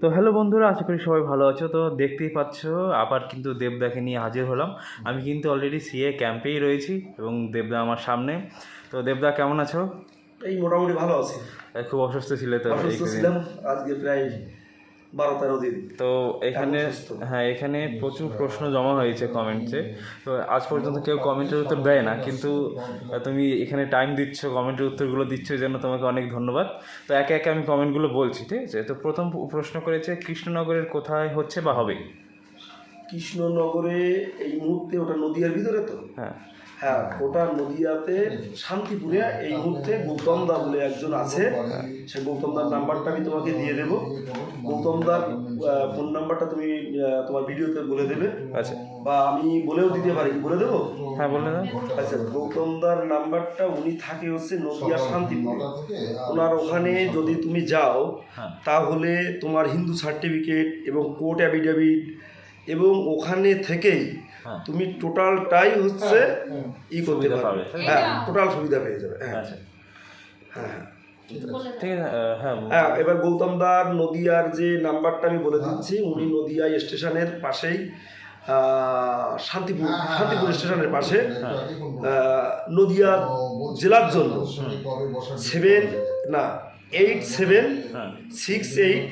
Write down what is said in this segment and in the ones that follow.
তো হ্যালো বন্ধুরা আশা করি সবাই ভালো আছো। তো দেখতেই পাচ্ছ আবার কিন্তু দেবদাকে নিয়ে হাজির হলাম। আমি কিন্তু অলরেডি সিএ ক্যাম্পেই রয়েছি এবং দেবদা আমার সামনে। তো দেবদা কেমন আছো? এই মোটামুটি ভালো আছি। খুব অসুস্থ ছিলে তো অসুস্থ ছিলাম আজকে প্রায় বারো তেরো দিন। তো এখানে হ্যাঁ এখানে প্রচুর প্রশ্ন জমা হয়েছে কমেন্টসে। তো আজ পর্যন্ত কেউ কমেন্টের উত্তর দেয় না কিন্তু তুমি এখানে টাইম দিচ্ছ কমেন্টের উত্তরগুলো দিচ্ছ এই জন্য তোমাকে অনেক ধন্যবাদ। তো একে একে আমি কমেন্টগুলো বলছি ঠিক আছে? তো প্রথম প্রশ্ন করেছে কৃষ্ণনগরের কোথায় হচ্ছে বা হবে? কৃষ্ণনগরে এই মুহূর্তে ওটা নদিয়ার ভিতরে তো? হ্যাঁ। হ্যাঁ ওটা নদিয়াতে শান্তিপুরে এই মুহূর্তে গৌতম দা বলে একজন আছে। সে গৌতম দার নাম্বারটা আমি তোমাকে দিয়ে দেব। গৌতম দার ফোন নাম্বারটা তুমি তোমার ভিডিওতে বলে দেবে। আচ্ছা। বা আমি বলেও দিতে পারি। বলে দেবো? হ্যাঁ বলে দাও। আচ্ছা গৌতম দার নাম্বারটা উনি থাকে হচ্ছে নদিয়া শান্তিপুরে। ওনার ওখানে যদি তুমি যাও হ্যাঁ। তাহলে তোমার হিন্দু সার্টিফিকেট এবং কোর্ট অ্যাফিডেভিট এবং ওখানে থেকেই। তুমি টোটালটাই হচ্ছে ই করতে পারবে। হ্যাঁ টোটাল সুবিধা পেয়ে যাবে হ্যাঁ। আচ্ছা। হ্যাঁ হ্যাঁ। ঠিক আছে। আহ, হ্যাঁ হ্যাঁ এবার গৌতম দার নদিয়ার যে নাম্বারটা আমি বলে দিচ্ছি উনি নদিয়া স্টেশনের পাশেই শান্তিপুর শান্তিপুর স্টেশনের পাশে নদিয়া জেলার জন্য। সেভেন না এইট সেভেন হ্যাঁ। সিক্স এইট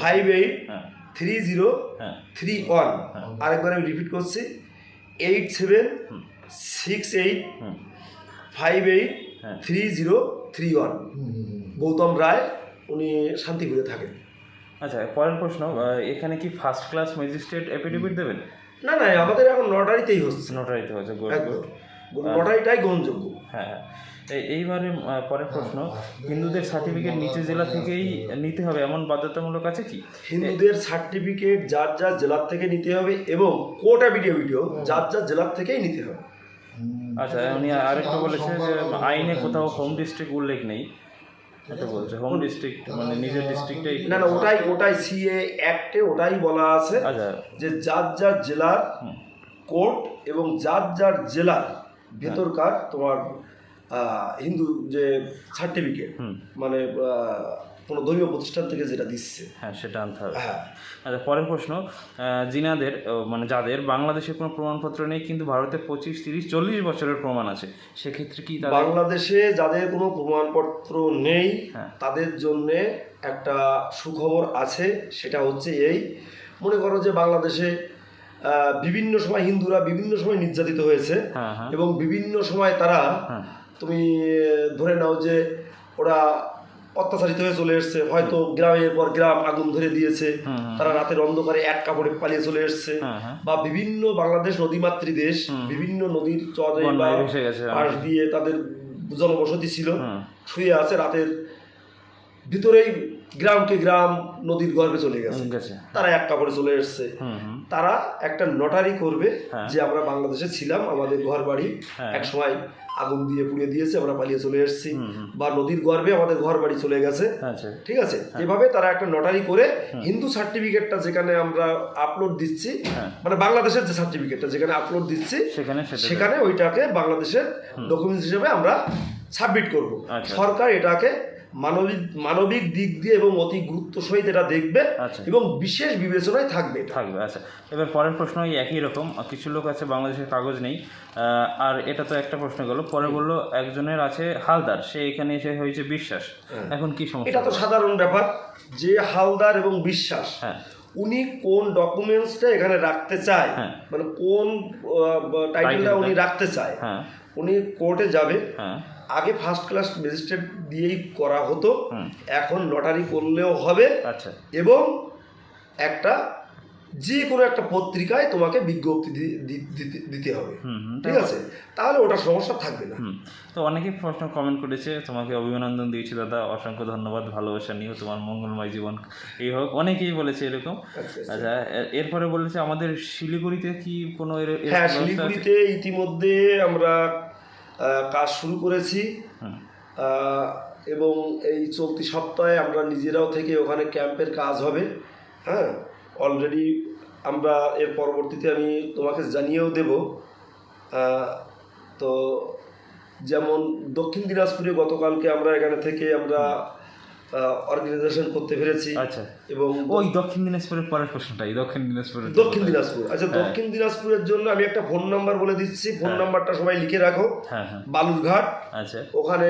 ফাইভ এইট হ্যাঁ। থ্রি জিরো হ্যাঁ থ্রি ওয়ান আরেকবার আমি রিপিট করছি। এইট সেভেন সিক্স এইট হুম। ফাইভ এইট হ্যাঁ। Three zero three one Gautam Roy উনি শান্তিপুরে থাকেন। আচ্ছা পরের প্রশ্ন এখানে কি ফার্স্ট ক্লাস ম্যাজিস্ট্রেট এফিডেভিট দেবেন? না না আমাদের এখন নটারিতেই হচ্ছে। নোটারিতে হচ্ছে গুড নটারিটাই গ্রহণযোগ্য। হ্যাঁ হ্যাঁ। এইবারে পরের প্রশ্ন হিন্দুদের সার্টিফিকেট নিচে জেলা থেকেই নিতে হবে এমন বাধ্যতামূলক আছে কি? হিন্দুদের সার্টিফিকেট যার যার জেলার থেকে নিতে হবে এবং কোটা ভিডিও ভিডিও যার যার জেলার থেকেই নিতে হবে। আচ্ছা উনি আরেকটা বলেছে যে আইনে কোথাও হোম ডিস্ট্রিক্ট উল্লেখ নেই। এটা বলছে হোম ডিস্ট্রিক্ট মানে নিজের ডিস্ট্রিক্টটাই না না ওটাই ওটাই সিএ অ্যাক্টে ওটাই বলা আছে আচ্ছা। যে যার যার জেলার কোর্ট এবং যার যার জেলার ভেতরকার তোমার হিন্দু যে সার্টিফিকেট মানে কোনো ধর্মীয় প্রতিষ্ঠান থেকে যেটা দিচ্ছে। হ্যাঁ সেটা আনতে হবে। হ্যাঁ। আচ্ছা পরের প্রশ্ন জিনাদের মানে যাদের বাংলাদেশের কোনো প্রমাণপত্র নেই কিন্তু ভারতে পঁচিশ তিরিশ চল্লিশ বছরের প্রমাণ আছে সেক্ষেত্রে কি বাংলাদেশে যাদের কোনো প্রমাণপত্র নেই হ্যাঁ। তাদের জন্য একটা সুখবর আছে সেটা হচ্ছে এই। মনে করো যে বাংলাদেশে বিভিন্ন সময় হিন্দুরা বিভিন্ন সময় নির্যাতিত হয়েছে হ্যাঁ এবং বিভিন্ন সময় তারা তুমি ধরে নাও যে ওরা অত্যাচারিত হয়ে চলে এসছে। হয়তো গ্রামের পর গ্রাম আগুন ধরে দিয়েছে। তারা রাতের অন্ধকারে এক কাপড়ে পালিয়ে চলে এসছে। হ্যাঁ হ্যাঁ বা বিভিন্ন বাংলাদেশ নদীমাতৃ দেশ বিভিন্ন নদীর চরে বা বন্যায় পাশ দিয়ে তাদের জনবসতি ছিল। শুয়ে আছে রাতের ভিতরেই গ্রামকে গ্রাম নদীর গর্ভে চলে গেছে। তারা এক কাপড়ে চলে এসছে। তারা একটা নটারি করবে হ্যাঁ। যে আমরা বাংলাদেশে ছিলাম আমাদের ঘর বাড়ি হ্যাঁ। এক সময় আগুন দিয়ে পুড়িয়ে দিয়েছে আমরা পালিয়ে চলে এসেছি। বা নদীর গর্ভে আমাদের ঘর বাড়ি চলে গেছে। আচ্ছা। ঠিক আছে? এভাবে তারা একটা নটারি করে হিন্দু সার্টিফিকেটটা যেখানে আমরা আপলোড দিচ্ছি হ্যাঁ। মানে বাংলাদেশের যে সার্টিফিকেটটা যেখানে আপলোড দিচ্ছি সেখানে ওইটাকে বাংলাদেশের ডকুমেন্টস হিসেবে আমরা সাবমিট করব। আচ্ছা। সরকার এটাকে মানবিক মানবিক দিক দিয়ে এবং অতি গুরুত্ব সহিত এটা দেখবে আচ্ছা। এবং বিশেষ বিবেচনায় থাকবে থাকবে আচ্ছা। এবার পরের প্রশ্ন একই রকম। কিছু লোক আছে বাংলাদেশের কাগজ নেই। আর এটা তো একটা প্রশ্ন গেল। পরে বলল একজনের আছে হালদার সে এখানে এসে হয়েছে বিশ্বাস। এখন কি সমস্যা? এটা তো সাধারণ ব্যাপার যে হালদার এবং বিশ্বাস হ্যাঁ। উনি কোন ডকুমেন্টসটা এখানে রাখতে চায়? হ্যাঁ। মানে কোন টাইটেলটা উনি রাখতে চায়? হ্যাঁ। উনি কোর্টে যাবে। হ্যাঁ। আগে ফার্স্ট ক্লাস ম্যাজিস্ট্রেট দিয়েই করা হতো। এখন লটারি করলেও হবে। আচ্ছা। এবং একটা যে কোনো একটা পত্রিকায় তোমাকে বিজ্ঞপ্তি দিতে- হবে। হুম হুম ঠিক আছে? তাহলে ওটা সমস্যা থাকবে না। হুম তো অনেকেই প্রশ্ন কমেন্ট করেছে তোমাকে অভিনন্দন দিয়েছি দাদা অসংখ্য ধন্যবাদ ভালোবাসা নিও তোমার মঙ্গলময় জীবন। এই হোক অনেকেই বলেছে এরকম। আচ্ছা, আচ্ছা। এরপরে বলেছে আমাদের শিলিগুড়িতে কি কোনো হ্যাঁ শিলিগুড়িতে ইতিমধ্যে আমরা কাজ শুরু করেছি। এবং এই চলতি সপ্তাহে আমরা নিজেরাও থেকে ওখানে ক্যাম্পের কাজ হবে। হ্যাঁ অলরেডি আমরা এর পরবর্তীতে আমি তোমাকে জানিয়েও দেব। তো যেমন দক্ষিণ দিনাজপুরে গতকালকে আমরা এখানে থেকে আমরা অর্গানাইজেশন করতে পেরেছি। আচ্ছা। এবং ওই দক্ষিণ দিনাজপুরের পরের প্রশ্নটাই দক্ষিণ দিনাজপুরের দক্ষিণ দিনাজপুর। আচ্ছা দক্ষিণ দিনাজপুরের জন্য আমি একটা ফোন নাম্বার বলে দিচ্ছি। ফোন নাম্বারটা সবাই লিখে রাখো। হ্যাঁ হ্যাঁ। বালুরঘাট। আচ্ছা। ওখানে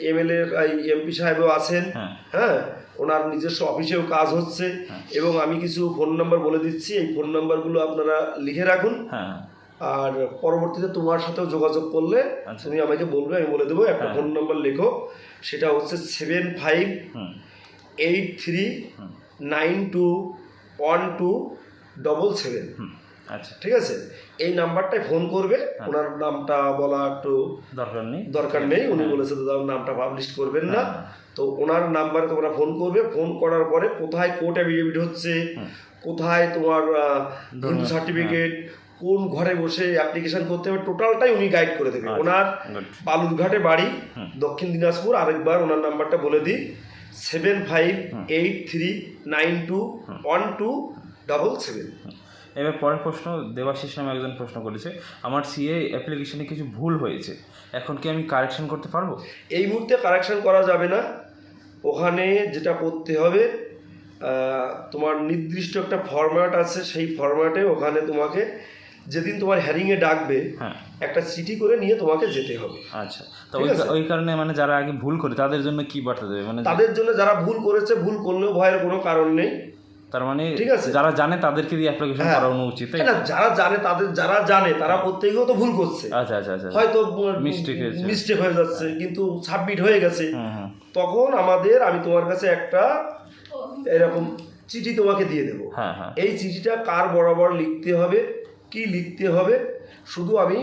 এমএলএ এমপি সাহেবও আছেন। হ্যাঁ। হ্যাঁ? ওনার নিজস্ব অফিসেও কাজ হচ্ছে। এবং আমি কিছু ফোন নাম্বার বলে দিচ্ছি। এই ফোন নাম্বারগুলো আপনারা লিখে রাখুন। হ্যাঁ। হ্যাঁ আর পরবর্তীতে তোমার সাথেও যোগাযোগ করলে আচ্ছা। তুমি আমাকে বলবে আমি বলে দেবো। একটা ফোন নাম্বার লেখো। সেটা হচ্ছে seven five eight three nine two one two double seven আচ্ছা। ঠিক আছে? এই নাম্বারটায় ফোন করবে ওনার নামটা বলা একটু দরকার নেই। দরকার নেই উনি বলেছে দাদা নামটা পাবলিশ করবেন না। তো ওনার নাম্বারে তোমরা ফোন করবে ফোন করার পরে কোথায় কোর্ট অ্যাফিডেভিট হচ্ছে কোথায় তোমার সার্টিফিকেট কোন ঘরে বসে অ্যাপ্লিকেশন করতে হবে টোটালটাই উনি গাইড করে দেবে। ওনার গুড বালুরঘাটে বাড়ি দক্ষিণ দিনাজপুর আরেকবার ওনার নাম্বারটা বলে দিই seven five eight three nine two one two double seven এবার পরের প্রশ্ন দেবাশিস নামে একজন প্রশ্ন করেছে আমার সিএ অ্যাপ্লিকেশনে কিছু ভুল হয়েছে এখন কি আমি কারেকশন করতে পারব? এই মুহূর্তে কারেকশন করা যাবে না। ওখানে যেটা করতে হবে তোমার নির্দিষ্ট একটা ফরম্যাট আছে সেই ফরম্যাটে ওখানে তোমাকে যেদিন তোমার হ্যারিংয়ে ডাকবে হ্যাঁ। একটা চিঠি করে নিয়ে তোমাকে যেতে হবে। আচ্ছা। তো ওই কারণে মানে যারা আগে ভুল করে তাদের জন্য কি বার্তা দেবে? মানে তাদের জন্য যারা ভুল করেছে ভুল করলেও ভয়ের কোনো কারণ নেই। তার মানে ঠিক আছে। যারা জানে তাদেরকে দিয়ে অ্যাপ্লিকেশন হ্যাঁ। করানো উচিত তাই? না যারা জানে তাদের যারা জানে তারা প্রত্যেকেও তো ভুল করছে। আচ্ছা আচ্ছা আচ্ছা। হয়তো Mistake হয়েছে। মিস্টেক হয়ে যাচ্ছে কিন্তু সাবমিট হয়ে গেছে। তখন আমাদের আমি তোমার কাছে একটা এরকম চিঠি তোমাকে দিয়ে দেবো। হ্যাঁ হ্যাঁ। এই চিঠিটা কার বরাবর লিখতে হবে? কি লিখতে হবে শুধু আমি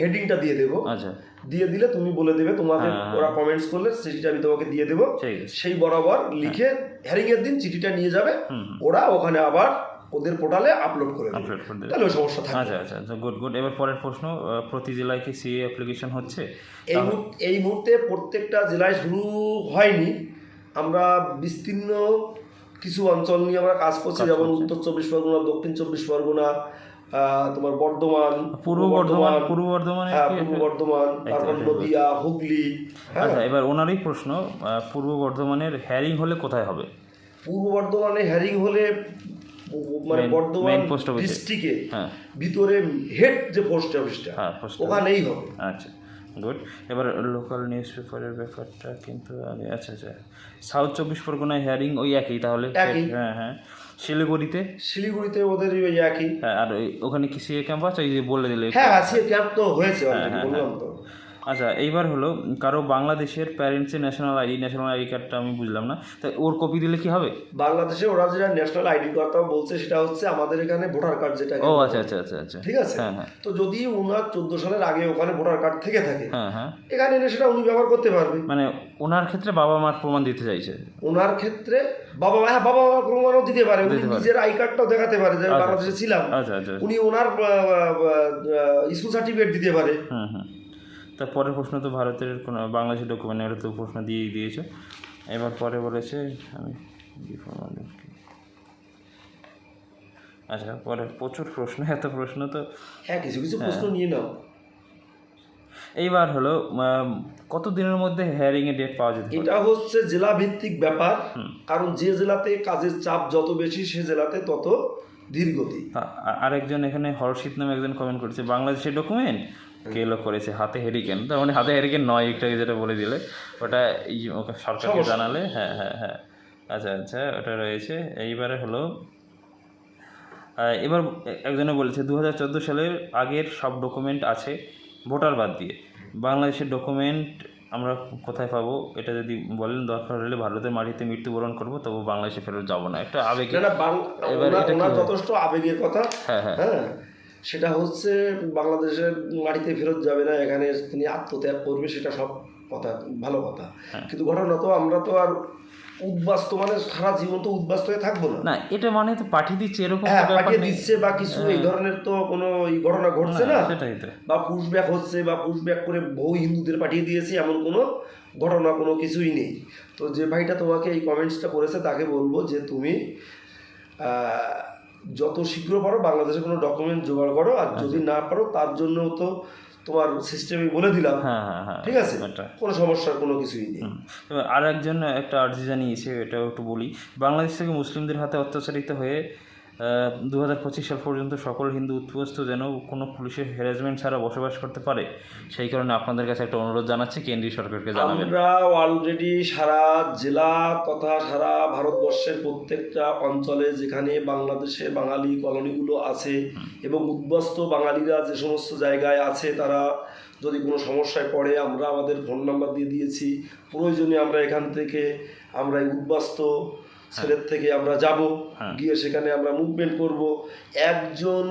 হেডিংটা দিয়ে দেবো। আচ্ছা। দিয়ে দিলে তুমি বলে দেবে তোমাকে হ্যাঁ, হ্যাঁ। ওরা কমেন্টস করলে চিঠিটা আমি তোমাকে দিয়ে দেবো। সেই বরাবর লিখে হ্যারিং এর দিন চিঠিটা নিয়ে যাবে। ওরা ওখানে আবার ওদের পোর্টালে আপলোড করে দেবে। তাহলে ওই সমস্যা থাকবে আচ্ছা আচ্ছা। গুড গুড এবার পরের প্রশ্ন প্রতি জেলায় কি সিএ অ্যাপ্লিকেশন হচ্ছে? এই মুহূর্তে এই মুহূর্তে প্রত্যেকটা জেলায় শুরু হয়নি। আমরা বিস্তীর্ণ কিছু অঞ্চল নিয়ে আমরা কাজ করছি যেমন উত্তর চব্বিশ পরগনা দক্ষিণ চব্বিশ পরগনা তোমার বর্ধমান পূর্ব বর্ধমান পূর্ব বর্ধমানে হ্যাঁ পূর্ব বর্ধমান তারপর নদিয়া হুগলি হ্যাঁ। আচ্ছা এবার ওনারই প্রশ্ন পূর্ব বর্ধমানের হ্যারিং হলে কোথায় হবে? পূর্ব বর্ধমানে হ্যারিং হলে মানে বর্ধমান। ডিস্ট্রিক্টে হ্যাঁ। ভিতরে হেড যে পোস্ট অফিসটা ওখানেই হবে। আচ্ছা গুড এবার লোকাল নিউজ পেপারের ব্যাপারটা কিন্তু আচ্ছা আচ্ছা। সাউথ চব্বিশ পরগনায় হেয়ারিং ওই একই তাহলে? হ্যাঁ হ্যাঁ। শিলিগুড়িতে? শিলিগুড়িতে ওদের ওই একই। হ্যাঁ আর ওখানে কি সিএ ক্যাম্প আছে? ওই যে বলে দিলে হ্যাঁ হ্যাঁ সিএ ক্যাম্প তো হয়েছে হ্যাঁ, already, বললাম তো। আচ্ছা এইবার হলো কারও বাংলাদেশের প্যারেন্টসের ন্যাশনাল আইডি ন্যাশনাল আইডি কার্ডটা আমি বুঝলাম না। তাই ওর কপি দিলে কি হবে? বাংলাদেশে ওরা যেটা ন্যাশনাল আইডি কথা বলছে সেটা হচ্ছে আমাদের এখানে ভোটার কার্ড যেটা ও আচ্ছা আচ্ছা আচ্ছা আচ্ছা। ঠিক আছে? হ্যাঁ হ্যাঁ। তো যদি ওনার চোদ্দ সালের আগে ওখানে ভোটার কার্ড থেকে থাকে হ্যাঁ হ্যাঁ। এখানে এনে সেটা উনি ব্যবহার করতে পারবে। মানে ওনার ক্ষেত্রে বাবা মার প্রমাণ দিতে চাইছে। ওনার ক্ষেত্রে বাবা মা হ্যাঁ বাবা মার প্রমাণও দিতে পারে উনি নিজের আই কার্ডটাও দেখাতে পারে যে আমি বাংলাদেশে ছিলাম। আচ্ছা আচ্ছা উনি ওনার স্কুল সার্টিফিকেট দিতে পারে। হুম হুম তা পরের প্রশ্ন তো ভারতের কোনো বাংলাদেশের ডকুমেন্টের তো প্রশ্ন দিয়েই দিয়েছে। এবার পরে বলেছে আমি আচ্ছা পরে প্রচুর প্রশ্ন এত প্রশ্ন তো হ্যাঁ কিছু কিছু প্রশ্ন নিয়ে নাও। এইবার হলো কত দিনের মধ্যে হেয়ারিংয়ের ডেট পাওয়া যেতে এটা হচ্ছে জেলা ভিত্তিক ব্যাপার কারণ যে জেলাতে কাজের চাপ যত বেশি সে জেলাতে তত ধীরগতি। আ- আরেকজন এখানে হর্ষিত নামে একজন কমেন্ট করেছে বাংলাদেশের ডকুমেন্ট কেলো করেছে হাতে হেরিকেন তার মানে হাতে হেরিকেন নয় একটু যেটা বলে দিলে। ওটা এই ওকে সরকারকে জানালে হ্যাঁ হ্যাঁ হ্যাঁ। আচ্ছা আচ্ছা ওটা রয়েছে। এইবারে হলো এবার একজনে বলেছে দু হাজার চোদ্দ সালের আগের সব ডকুমেন্ট আছে ভোটার বাদ দিয়ে। বাংলাদেশের ডকুমেন্ট আমরা কোথায় পাবো এটা যদি বলেন দরকার হলে ভারতের মাটিতে মৃত্যুবরণ করব তবু বাংলাদেশে ফেরত যাব না। একটা আবেগে এবার এটা কি? যথেষ্ট আবেগের কথা। হ্যাঁ হ্যাঁ। হ্যাঁ। সেটা হচ্ছে বাংলাদেশের মাটিতে ফেরত যাবে না এখানে তিনি আত্মত্যাগ করবে সেটা সব কথা ভালো কথা। হ্যাঁ। কিন্তু ঘটনা তো আমরা তো আর উদ্বাস্ত মানে সারা জীবন তো উদ্বাস্ত হয়ে থাকব না। না এটা মানে তো পাঠিয়ে দিচ্ছে এরকম হ্যাঁ পাঠিয়ে দিচ্ছে বা কিছু এই ধরনের তো কোনো ঘটনা ঘটছে না সেটাই তো। বা পুশব্যাক হচ্ছে বা পুশব্যাক করে বহু হিন্দুদের পাঠিয়ে দিয়েছি এমন কোনো ঘটনা কোনো কিছুই নেই। তো যে ভাইটা তোমাকে এই কমেন্টসটা করেছে তাকে বলব যে তুমি যত শীঘ্র পারো বাংলাদেশে কোনো ডকুমেন্ট জোগাড় করো আর যদি না পারো তার জন্য তো তোমার সিস্টেমে বলে দিলাম। হ্যাঁ হ্যাঁ হ্যাঁ ঠিক আছে? কোনো সমস্যার কোনো কিছুই নেই। আর একজন একটা আর্জি জানিয়েছে এটাও একটু বলি। বাংলাদেশ থেকে মুসলিমদের হাতে অত্যাচারিত হয়ে দু হাজার পঁচিশ সাল পর্যন্ত সকল হিন্দু উৎপস্ত যেন কোনো পুলিশের হ্যারাসমেন্ট ছাড়া বসবাস করতে পারে, সেই কারণে আপনাদের কাছে একটা অনুরোধ জানাচ্ছি, কেন্দ্রীয় সরকারকে জানাবেন। আমরা অলরেডি সারা জেলা তথা সারা ভারতবর্ষের প্রত্যেকটা অঞ্চলে যেখানে বাংলাদেশে বাঙালি কলোনিগুলো আছে এবং উদ্বস্ত বাঙালিরা যে সমস্ত জায়গায় আছে, তারা যদি কোনো সমস্যায় পড়ে, আমরা আমাদের ফোন নাম্বার দিয়ে দিয়েছি। প্রয়োজনে আমরা এখান থেকে আমরা উদ্বাস্ত ছেলের থেকে আমরা যাব হ্যাঁ। গিয়ে সেখানে আমরা মুভমেন্ট করব একজন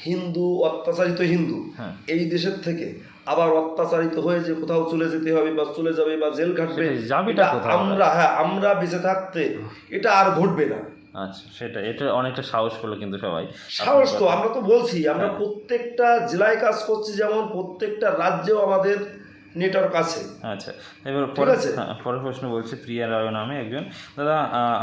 হিন্দু অত্যাচারিত হিন্দু হ্যাঁ এই দেশের থেকে আবার অত্যাচারিত হয়ে যে কোথাও চলে যেতে হবে বা চলে যাবে বা জেল কোথাও? আমরা হ্যাঁ আমরা বেঁচে থাকতে এটা আর ঘটবে না আচ্ছা সেটা এটা অনেকটা সাহস পেল কিন্তু সবাই সাহস তো আমরা তো বলছি আমরা হ্যাঁ। প্রত্যেকটা জেলায় কাজ করছি যেমন প্রত্যেকটা রাজ্যেও আমাদের নেটওয়ার্ক আছে। আচ্ছা এবার পরে আছে? হ্যাঁ, পরের প্রশ্ন বলছি প্রিয়া রায় নামে একজন। দাদা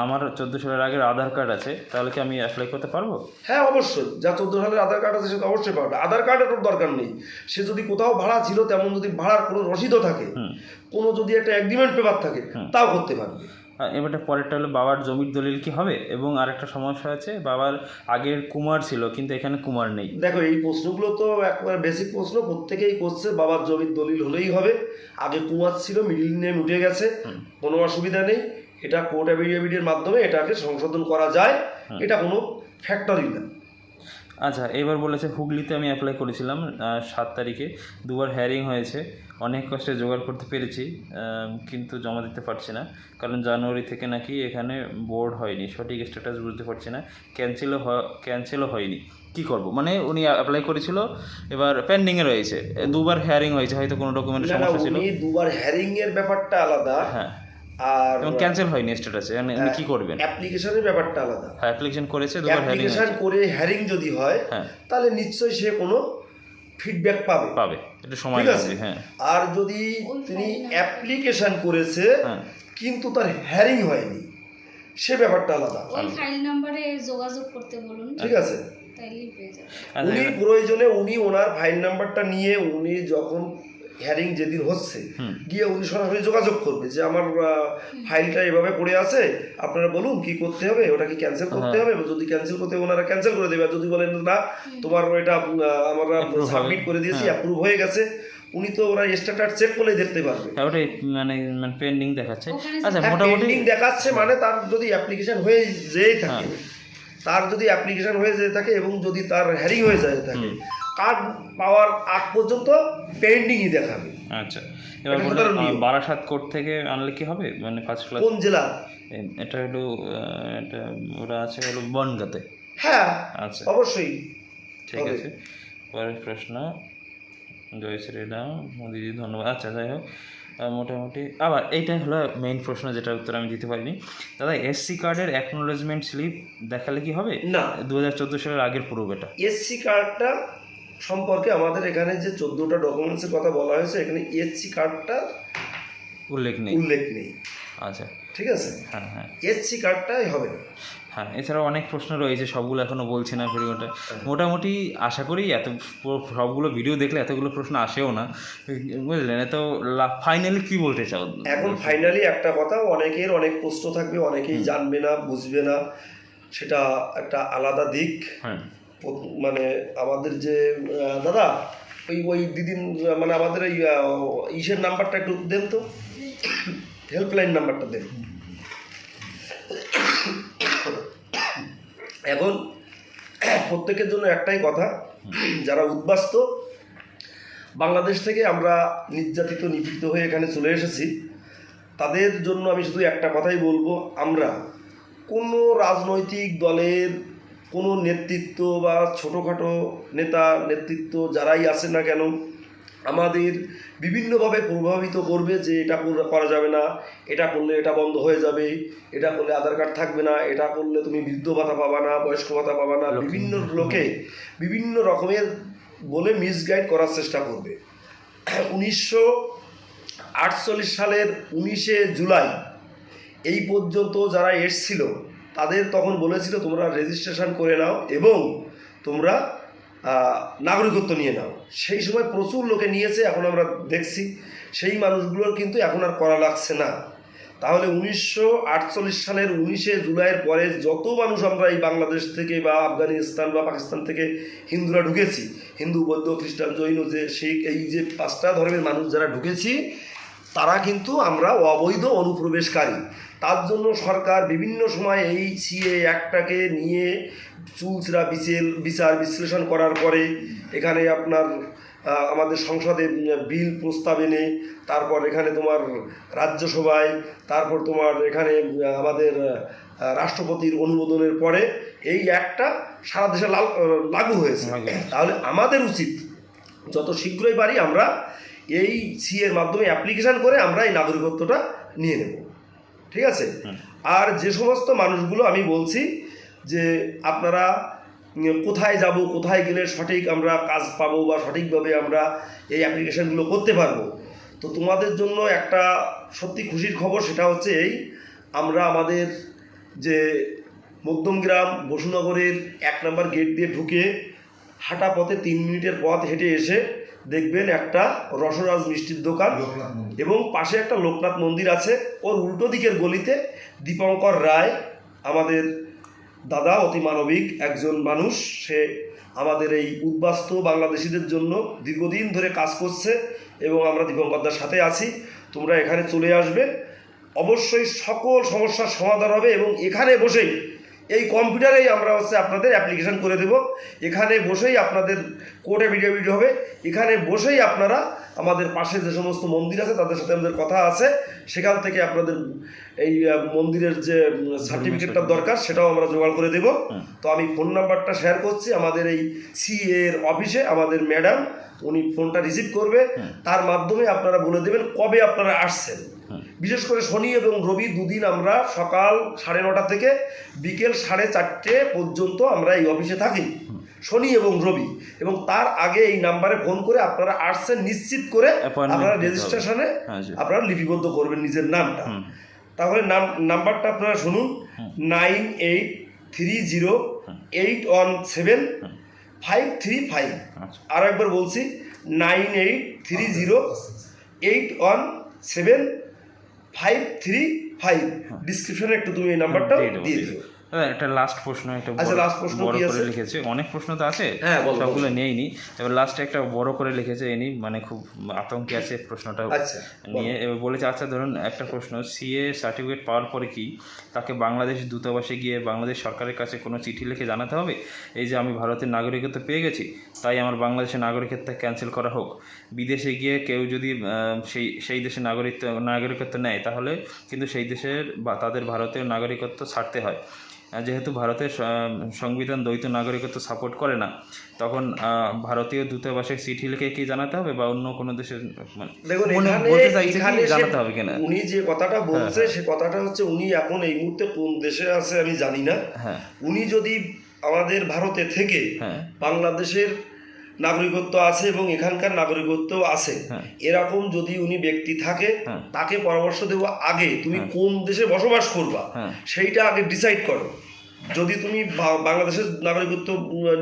আমার চোদ্দ সালের আগের আধার কার্ড আছে তাহলে কি আমি অ্যাপ্লাই করতে পারব? হ্যাঁ অবশ্যই। যা চোদ্দ সালের আধার কার্ড আছে সে তো অবশ্যই পারবে। আধার কার্ডের কোনো দরকার নেই। সে যদি কোথাও ভাড়া ছিল তেমন যদি ভাড়ার কোনো রসিদও থাকে কোনো যদি একটা এগ্রিমেন্ট পেপার থাকে তাও করতে পারবে। এবারটা পরেরটা হলো বাবার জমির দলিল কি হবে? এবং আরেকটা সমস্যা আছে বাবার আগের কুমার ছিল কিন্তু এখানে কুমার নেই। দেখো এই প্রশ্নগুলো তো একবার বেসিক প্রশ্ন প্রত্যেকেই করছে বাবার জমির দলিল হলেই হবে। আগে কুমার ছিল মিডিল নেম উঠে গেছে কোনো অসুবিধা নেই। এটা কোর্ট অ্যাফিডেভিটের মাধ্যমে এটাকে সংশোধন করা যায়। এটা কোনো ফ্যাক্টরি না। আচ্ছা এবার বলেছে হুগলিতে আমি অ্যাপ্লাই করেছিলাম সাত তারিখে। দুবার হ্যারিং হয়েছে। অনেক কষ্টে জোগাড় করতে পেরেছি কিন্তু জমা দিতে পারছি না। কারণ জানুয়ারি থেকে নাকি এখানে বোর্ড হয়নি। সঠিক স্ট্যাটাস বুঝতে পারছি না। ক্যান্সেলও ক্যান্সেলও হয়নি। কি করব? মানে উনি অ্যাপ্লাই করেছিল এবার পেন্ডিংয়ে রয়েছে। দুবার হ্যারিং হয়েছে হয়তো কোনো ডকুমেন্টের সমস্যা ছিল। দুবার হ্যারিং এর ব্যাপারটা আলাদা। হ্যাঁ। আর এবং ক্যান্সেল হয়নি স্ট্যাটাসে উনি কি করবেন? অ্যাপ্লিকেশনের ব্যাপারটা আলাদা। হ্যাঁ অ্যাপ্লিকেশন করেছে দুবার হ্যারিং অ্যাপ্লিকেশন করে হ্যারিং যদি হয় হ্যাঁ। তাহলে নিশ্চয়ই সে কোনো ফিডব্যাক পাবে। পাবে। একটু সময় লাগবে হ্যাঁ। আর যদি তিনি অ্যাপ্লিকেশন করেছে হ্যাঁ। কিন্তু তার হ্যারিং হয়নি সে ব্যাপারটা আলাদা। ওই ফাইল নাম্বারে যোগাযোগ করতে বলুন। ঠিক আছে? তাইলেই পেয়ে যাবে। আচ্ছা, উনি প্রয়োজনে উনি ওনার ফাইল নাম্বারটা নিয়ে উনি যখন হ্যারিং যেদিন হচ্ছে গিয়ে উনি সরাসরি যোগাযোগ করবে যে আমার ফাইলটা এভাবে পড়ে আছে আপনারা বলুন কি করতে হবে ওটা কি ক্যান্সেল করতে হ্যাঁ। হবে? যদি ক্যান্সেল করতে হবে ওনারা ক্যান্সেল করে দেবে। যদি বলেন না তোমার এটা আমরা সাবমিট করে দিয়েছি। অ্যাপ্রুভ হয়ে গেছে উনি তো ওরা স্ট্যাটাস চেক করলেই দেখতে পারবে। হ্যাঁ, ওটাই মানে মানে পেন্ডিং দেখাচ্ছে। আচ্ছা হ্যাঁ, মোটামুটি pending দেখাচ্ছে মানে তার যদি অ্যাপ্লিকেশন হয়ে যেই থাকে। তার যদি অ্যাপ্লিকেশন হয়ে যেতে থাকে এবং যদি তার হ্যারিং হয়ে যায় থাকে কার্ড পাওয়ার আগ পর্যন্ত পেন্ডিংই দেখাবে। আচ্ছা। এবার। বারাসাত কোর্ট থেকে আনলে কি হবে? মানে ফার্স্ট ক্লাস কোন জেলা? এটা হলো এটা ওরা আছে হলো বনগাতে। হ্যাঁ আচ্ছা। অবশ্যই। ঠিক আছে। পরের প্রশ্ন জয় শ্রীরাম মোদিজি ধন্যবাদ। আচ্ছা যাই হোক। মোটামুটি। আবার এইটাই হলো মেইন প্রশ্ন যেটা উত্তর আমি দিতে পারিনি। দাদা এসসি কার্ডের অ্যাকনোলেজমেন্ট স্লিপ দেখালে কি হবে? না। দু হাজার চোদ্দ সালের আগের প্রুফ এটা। এসসি কার্ডটা সম্পর্কে আমাদের এখানে যে চোদ্দোটা ডকুমেন্টসের কথা বলা হয়েছে এখানে এসসি কার্ডটা উল্লেখ নেই। উল্লেখ নেই। আচ্ছা। ঠিক আছে? হ্যাঁ হ্যাঁ। এসসি কার্ডটাই হবে হ্যাঁ এছাড়াও অনেক প্রশ্ন রয়েছে সবগুলো এখনও বলছি না ভিডিওটা। মোটামুটি আশা করি এত সবগুলো ভিডিও দেখলে এতগুলো প্রশ্ন আসেও না। বুঝলেন? তো ফাইনালি কি বলতে চাও? এখন ফাইনালি একটা কথা অনেকের অনেক প্রশ্ন থাকবে অনেকেই জানবে না বুঝবে না। সেটা একটা আলাদা দিক। হ্যাঁ। মানে আমাদের যে দাদা ওই ওই দিদিন মানে আমাদের এই আহ, ইসের নাম্বারটা একটু দেন তো। হেল্পলাইন নাম্বারটা দেন। এখন প্রত্যেকের জন্য একটাই কথা, যারা উদ্বাস্ত, বাংলাদেশ থেকে আমরা নির্যাতিত, নিপীড়িত হয়ে এখানে চলে এসেছি, তাদের জন্য আমি শুধু একটা কথাই বলব, আমরা কোনো রাজনৈতিক দলের কোনো নেতৃত্ব বা ছোটোখাটো নেতা, নেতৃত্ব যারাই আসে না কেন আমাদের বিভিন্নভাবে প্রভাবিত করবে যে এটা করা যাবে না এটা করলে এটা বন্ধ হয়ে যাবে এটা করলে আধার কার্ড থাকবে না এটা করলে তুমি বৃদ্ধ ভাতা পাবা না বয়স্ক ভাতা পাবা না বিভিন্ন লোকে বিভিন্ন রকমের বলে মিসগাইড করার চেষ্টা করবে। উনিশশো আটচল্লিশ সালের উনিশে জুলাই এই পর্যন্ত যারা এসছিল তাদের তখন বলেছিল তোমরা রেজিস্ট্রেশন করে নাও এবং তোমরা নাগরিকত্ব নিয়ে নাও। সেই সময় প্রচুর লোকে নিয়েছে, এখন আমরা দেখছি। সেই মানুষগুলোর কিন্তু এখন আর করা লাগছে না। তাহলে উনিশশো আটচল্লিশ সালের উনিশে জুলাইয়ের পরে যত মানুষ আমরা এই বাংলাদেশ থেকে বা আফগানিস্তান বা পাকিস্তান থেকে হিন্দুরা ঢুকেছি, হিন্দু, বৌদ্ধ, খ্রিস্টান, জৈন, যে শিখ, এই যে পাঁচটা ধর্মের মানুষ যারা ঢুকেছি, তারা কিন্তু আমরা অবৈধ অনুপ্রবেশকারী। তার জন্য সরকার বিভিন্ন সময় এই সিএ একটাকে নিয়ে চুলচরা বিচেল বিচার বিশ্লেষণ করার পরে এখানে আপনার আমাদের সংসদে বিল প্রস্তাব এনে তারপর এখানে তোমার রাজ্যসভায় তারপর তোমার এখানে আমাদের রাষ্ট্রপতির অনুমোদনের পরে এই অ্যাক্টটা সারা দেশে লাগু হয়েছে। তাহলে আমাদের উচিত যত শীঘ্রই পারি আমরা এই সি এর মাধ্যমে অ্যাপ্লিকেশন করে আমরা এই নাগরিকত্বটা নিয়ে নেব। ঠিক আছে? আর যে সমস্ত মানুষগুলো আমি বলছি যে আপনারা কোথায় যাব কোথায় গেলে সঠিক আমরা কাজ পাবো বা সঠিকভাবে আমরা এই অ্যাপ্লিকেশনগুলো করতে পারব? তো তোমাদের জন্য একটা সত্যি খুশির খবর সেটা হচ্ছে এই আমরা আমাদের যে মধ্যমগ্রাম বসুনগরের এক নম্বর গেট দিয়ে ঢুকে হাঁটা পথে তিন মিনিটের পথ হেঁটে এসে দেখবেন একটা রসরাজ মিষ্টির দোকান এবং পাশে একটা লোকনাথ মন্দির আছে। ওর উল্টো দিকের গলিতে দীপঙ্কর রায় আমাদের দাদা অতি মানবিক একজন মানুষ। সে আমাদের এই উদ্বাস্তু বাংলাদেশিদের জন্য দীর্ঘদিন ধরে কাজ করছে এবং আমরা দীপঙ্করদার সাথে আছি। তোমরা এখানে চলে আসবে। অবশ্যই সকল সমস্যার সমাধান হবে এবং এখানে বসেই এই কম্পিউটারেই আমরা হচ্ছে আপনাদের অ্যাপ্লিকেশন করে দেব। এখানে বসেই আপনাদের কোর্টে ভিডিও ভিডিও হবে। এখানে বসেই আপনারা আমাদের পাশে যে সমস্ত মন্দির আছে তাদের সাথে আমাদের কথা আছে। সেখান থেকে আপনাদের এই মন্দিরের যে সার্টিফিকেটটা দরকার সেটাও আমরা জোগাড় করে দেব। তো আমি ফোন নাম্বারটা শেয়ার করছি। আমাদের এই সি এর অফিসে আমাদের ম্যাডাম উনি ফোনটা রিসিভ করবে। তার মাধ্যমে আপনারা বলে দেবেন কবে আপনারা আসছেন। বিশেষ করে শনি এবং রবি দুদিন আমরা সকাল সাড়ে নটা থেকে বিকেল সাড়ে চারটে পর্যন্ত আমরা এই অফিসে থাকি শনি এবং রবি। এবং তার আগে এই নাম্বারে ফোন করে আপনারা আসছেন নিশ্চিত করে আপনারা রেজিস্ট্রেশনে হ্যাঁ আপনারা লিপিবদ্ধ করবেন নিজের নামটা। তাহলে নাম নাম্বারটা আপনারা শুনুন nine eight three zero eight one seven five three five. আচ্ছা। আর একবার বলছি nine eight three zero eight one seven five three five ডিসক্রিপশনে একটু তুমি এই নাম্বারটা দিয়ে দিও। একটা লাস্ট প্রশ্ন একটা আচ্ছা, বড়- প্রশ্ন বড় করে লিখেছে। অনেক প্রশ্ন তো আছে হ্যাঁ, সবগুলো নেইনি। এবার লাস্টে একটা বড় করে লিখেছে এনি মানে খুব আতঙ্কে আছে প্রশ্নটা আচ্ছা, নিয়ে। এবার বলেছে আচ্ছা ধরুন একটা প্রশ্ন সিএ সার্টিফিকেট পাওয়ার পরে কি তাকে বাংলাদেশ দূতাবাসে গিয়ে বাংলাদেশ সরকারের কাছে কোনো চিঠি লিখে জানাতে হবে? এই যে আমি ভারতের নাগরিকত্ব পেয়ে গেছি তাই আমার বাংলাদেশের নাগরিকত্ব ক্যান্সেল করা হোক। বিদেশে গিয়ে কেউ যদি সেই সেই দেশের নাগরিকত্ব নাগরিকত্ব নেয় তাহলে কিন্তু সেই দেশের বা তাদের ভারতীয় নাগরিকত্ব ছাড়তে হয়। যেহেতু ভারতের সংবিধান দ্বৈত নাগরিকত্ব সাপোর্ট করে না তখন ভারতীয় দূতাবাসে চিঠি লিখে কি জানাতে হবে বা অন্য কোনো দেশের মানে দেখুন বলতে চাইছে কি জানাতে হবে কিনা? উনি যে কথাটা বলছে সে কথাটা হচ্ছে উনি এখন এই মুহূর্তে কোন দেশে আছে আমি জানি না। হ্যাঁ। উনি যদি আমাদের ভারতে থেকে হ্যাঁ। বাংলাদেশের নাগরিকত্ব আছে এবং এখানকার নাগরিকত্ব আছে হ্যাঁ। এরকম যদি উনি ব্যক্তি থাকে হ্যাঁ। তাকে পরামর্শ দেবো আগে তুমি কোন দেশে বসবাস করবা হ্যাঁ। সেইটা আগে ডিসাইড করো যদি তুমি বাংলাদেশের নাগরিকত্ব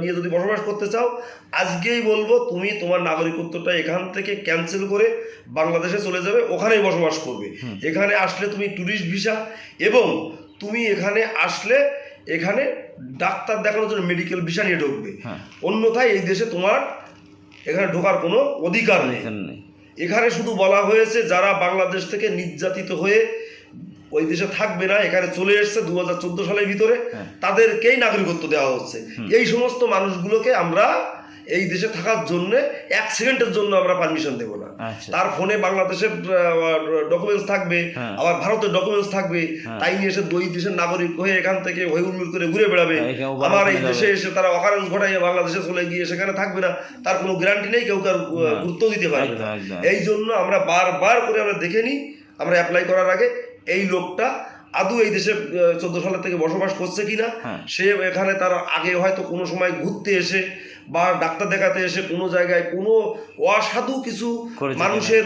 নিয়ে যদি বসবাস করতে চাও আজকেই বলব তুমি তোমার নাগরিকত্বটা এখান থেকে ক্যান্সেল করে বাংলাদেশে চলে যাবে ওখানেই বসবাস করবে এখানে আসলে তুমি ট্যুরিস্ট ভিসা এবং তুমি এখানে আসলে এখানে ডাক্তার দেখানোর জন্য মেডিকেল ভিসা নিয়ে ঢুকবে। হ্যাঁ। অন্যথায় এই দেশে তোমার এখানে ঢোকার কোনো অধিকার নেই। এখানে শুধু বলা হয়েছে যারা বাংলাদেশ থেকে নির্যাতিত হয়ে ওই দেশে থাকবে না এখানে চলে এসছে দু হাজার চোদ্দ সালের ভিতরে হ্যাঁ। তাদেরকেই নাগরিকত্ব দেওয়া হচ্ছে। এই সমস্ত মানুষগুলোকে আমরা এই দেশে থাকার জন্য এক সেকেন্ডের জন্য আমরা পারমিশন দেব না। আচ্ছা। তার ফোনে বাংলাদেশের ডকুমেন্টস থাকবে হ্যাঁ। আবার ভারতের ডকুমেন্টস থাকবে। তাই নিয়ে এসে দুই দেশের নাগরিক হয়ে এখান থেকে হই করে ঘুরে বেড়াবে। হ্যাঁ, আমার এই দেশে এসে তারা অকারণ ঘটাইয়ে বাংলাদেশে চলে গিয়ে সেখানে থাকবে না। তার কোনো গ্যারান্টি নেই কেউ কার গুরুত্ব দিতে পারবে না। এই জন্য আমরা বারবার করে আমরা দেখে নিই আমরা অ্যাপ্লাই করার আগে এই লোকটা আদৌ এই দেশে চোদ্দ সালের থেকে বসবাস করছে কিনা। হ্যাঁ। সে এখানে তার আগে হয়তো কোনো সময় ঘুরতে এসে বা ডাক্তার দেখাতে এসে কোনো জায়গায় কোনো অসাধু কিছু মানুষের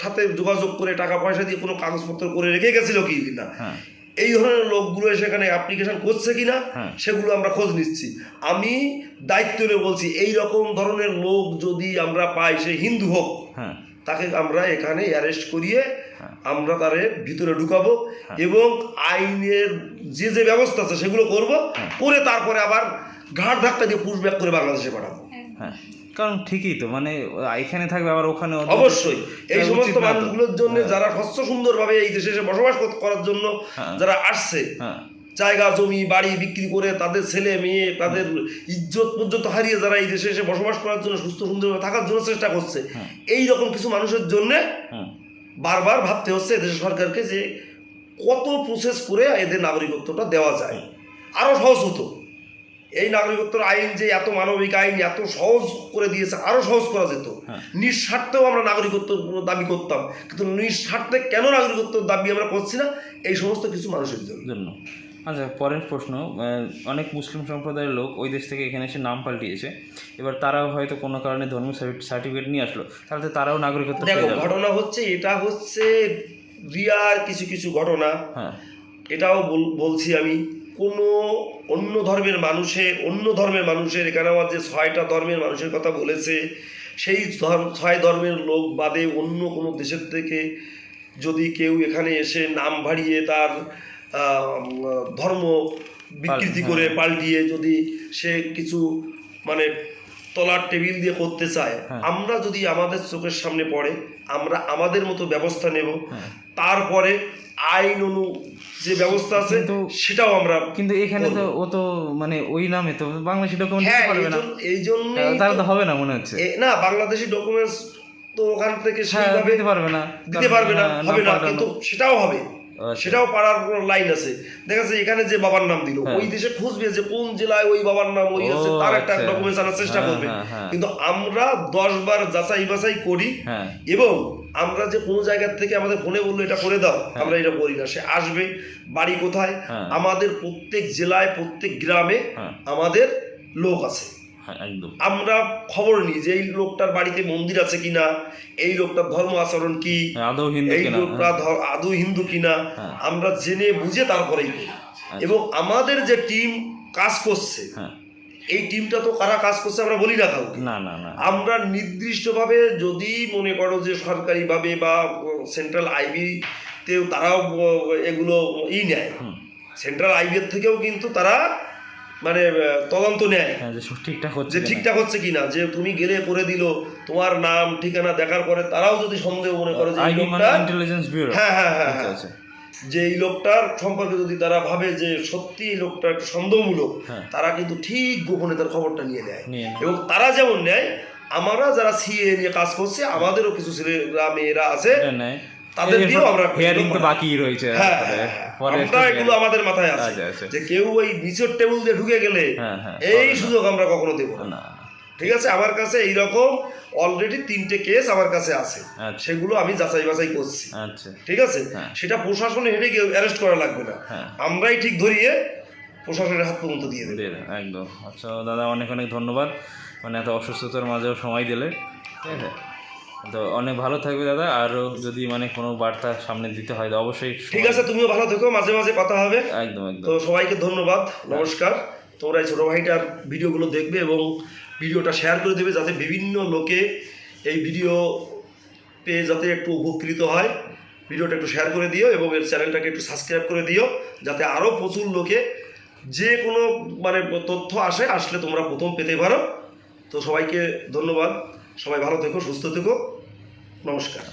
সাথে যোগাযোগ করে টাকা পয়সা দিয়ে কোনো কাগজপত্র করে রেখে গেছিল কি না হ্যাঁ। এই ধরনের লোকগুলো সেখানে অ্যাপ্লিকেশন করছে কিনা হ্যাঁ। সেগুলো আমরা খোঁজ নিচ্ছি। আমি দায়িত্ব নিয়ে বলছি এই রকম ধরনের লোক যদি আমরা পাই সে হিন্দু হোক হ্যাঁ। তাকে আমরা এখানে অ্যারেস্ট করিয়ে আমরা তারে ভিতরে ঢুকাবো এবং আইনের যে যে ব্যবস্থা আছে সেগুলো করব করে তারপরে আবার ঘাট ধাক্কা দিয়ে পুশ ব্যাক করে বাংলাদেশে পাঠাবো। হ্যাঁ কারণ ঠিকই তো মানে এখানে থাকবে আবার ওখানে অবশ্যই। এই সমস্ত মানুষগুলোর জন্য যারা স্বচ্ছ সুন্দরভাবে এই দেশে এসে বসবাস করার জন্য হ্যাঁ। যারা আসছে হ্যাঁ। জায়গা জমি বাড়ি বিক্রি করে তাদের ছেলে মেয়ে তাদের ইজ্জত পর্যন্ত হারিয়ে যারা এই দেশে এসে বসবাস করার জন্য সুস্থ সুন্দরভাবে থাকার জন্য চেষ্টা করছে হ্যাঁ। এই রকম কিছু মানুষের জন্য বারবার ভাবতে হচ্ছে এদেশের সরকারকে যে কত প্রসেস করে এদের নাগরিকত্বটা দেওয়া যায়। আরও সহজ হতো। এই নাগরিকত্ব আইন যে এত মানবিক আইন এত সহজ করে দিয়েছে আরও সহজ করা যেত। হ্যাঁ। নিঃস্বার্থেও আমরা নাগরিকত্ব দাবি করতাম। কিন্তু নিঃস্বার্থে কেন নাগরিকত্ব দাবি আমরা করছি না? এই সমস্ত কিছু মানুষের জন্য। জন্য। আচ্ছা পরের প্রশ্ন অনেক মুসলিম সম্প্রদায়ের লোক ওই দেশ থেকে এখানে এসে নাম পাল্টিয়েছে। এবার তারাও হয়তো কোনো কারণে ধর্মীয় সার্টিফিকেট নিয়ে আসলো। তাহলে তো তারাও নাগরিকত্ব দেখো ঘটনা হচ্ছে এটা হচ্ছে রিয়ার কিছু কিছু ঘটনা। হ্যাঁ। এটাও বলছি আমি। কোনো অন্য ধর্মের মানুষের অন্য ধর্মের মানুষের এখানে আমার যে ছয়টা ধর্মের মানুষের কথা বলেছে সেই ধর্ম ছয় ধর্মের লোক বাদে অন্য কোনো দেশের থেকে যদি কেউ এখানে এসে নাম ভাড়িয়ে তার ধর্ম বিকৃতি করে পাল্টিয়ে যদি সে কিছু মানে তলার টেবিল দিয়ে করতে চায় হ্যাঁ। আমরা যদি আমাদের চোখের সামনে পড়ে আমরা আমাদের মতো ব্যবস্থা নেব হ্যাঁ। তারপরে আইন অনু যে ব্যবস্থা আছে সেটাও আমরা কিন্তু এখানে তো ও তো মানে ওই নামে তো বাংলাদেশি ডকুমেন্ট হ্যাঁ পারবে না। এই জন্য তাহলে তো হবে না মনে হচ্ছে। না বাংলাদেশি ডকুমেন্টস তো ওখান থেকে হ্যাঁ সেইভাবে দিতে পারবে না। দিতে পারবে না হবে না কিন্তু সেটাও হবে। আচ্ছা। সেটাও পাড়ার কোনো লাইন আছে। দেখা যাচ্ছে এখানে যে বাবার নাম দিল হ্যাঁ। ওই দেশে খুঁজবে যে কোন জেলায় ওই বাবার নাম ওই আছে তার একটা আচ্ছা। ডকুমেন্টস আনার চেষ্টা করবে। কিন্তু আমরা দশ বার যাচাই বাছাই করি এবং আমরা যে কোনো জায়গার থেকে আমাদের ফোনে বলল এটা করে দাও। আমরা এটা করি না। সে আসবে বাড়ি কোথায়? হ্যাঁ। আমাদের প্রত্যেক জেলায় প্রত্যেক গ্রামে হ্যাঁ। আমাদের লোক আছে। হ্যাঁ আমরা খবর নিই যে এই লোকটার বাড়িতে মন্দির আছে কিনা? এই লোকটার ধর্ম আচরণ কি? আদৌ হিন্দু এই লোকটা আদৌ হিন্দু কিনা? হ্যাঁ। আমরা জেনে বুঝে তারপরেই এবং আমাদের যে টিম কাজ করছে হ্যাঁ। এই টিমটা তো কারা কাজ করছে আমরা বলি না কাউকে। না না না। আমরা নির্দিষ্টভাবে যদি মনে করো যে সরকারিভাবে বা সেন্ট্রাল আইবিতেও তারাও এগুলো ই নেয়। সেন্ট্রাল আইবির থেকেও কিন্তু তারা মানে তদন্ত নেয়। হ্যাঁ যে ঠিকঠাক হচ্ছে যে ঠিকঠাক হচ্ছে কিনা যে তুমি গেলে করে দিল তোমার নাম ঠিকানা দেখার পরে তারাও যদি সন্দেহ মনে করে যে আইবি মানে ইন্টেলিজেন্স ব্যুরো হ্যাঁ হ্যাঁ হ্যাঁ আচ্ছা হ্যাঁ। আচ্ছা। যে এই লোকটার সম্পর্কে যদি তারা ভাবে যে সত্যি এই লোকটা একটা সন্দেহমূলক হ্যাঁ। তারা কিন্তু ঠিক গোপনে তার খবরটা নিয়ে নেয়। এবং তারা যেমন নেয় আমরা যারা সিএ নিয়ে কাজ করছি আমাদেরও কিছু ছেলেরা মেয়েরা আছে তাদের দিয়েও আমরা হিয়ারিং তো বাকি রয়েছে হ্যাঁ হ্যাঁ। পরে আমরা এগুলো আমাদের মাথায় আছে। যে কেউ ওই নিচের টেবিল দিয়ে ঢুকে গেলে এই সুযোগ আমরা কখনো দেবো না। ঠিক আছে? আমার কাছে এইরকম অলরেডি তিনটে কেস আমার কাছে আছে। আচ্ছা। সেগুলো আমি যাচাই বাছাই করছি। আচ্ছা। ঠিক আছে? হ্যাঁ। সেটা প্রশাসনে হেঁটে গিয়ে অ্যারেস্ট করা লাগবে না। হ্যাঁ। আমরাই ঠিক ধরিয়ে প্রশাসনের হাত পর্যন্ত দিয়ে দেবো। একদম। আচ্ছা দাদা অনেক অনেক ধন্যবাদ। মানে এত অসুস্থতার মাঝেও সময় দিলে। ঠিক আছে? তো অনেক ভালো থাকবে দাদা। আরও যদি মানে কোনো বার্তা সামনে দিতে হয় তো অবশ্যই ঠিক আছে তুমিও ভালো থেকো। মাঝে মাঝে কথা হবে। একদম একদম। তো সবাইকে ধন্যবাদ। নমস্কার। তোমরা এই ছোটো ভাইটার ভিডিওগুলো দেখবে এবং ভিডিওটা শেয়ার করে দেবে যাতে বিভিন্ন লোকে এই ভিডিও পেয়ে যাতে একটু উপকৃত হয়। ভিডিওটা একটু শেয়ার করে দিও এবং এর চ্যানেলটাকে একটু সাবস্ক্রাইব করে দিও, যাতে আরও প্রচুর লোকে যে কোনো মানে তথ্য আসে, আসলে তোমরা প্রথম পেতে পারো। তো সবাইকে ধন্যবাদ। সবাই ভালো থেকো, সুস্থ থেকো। নমস্কার।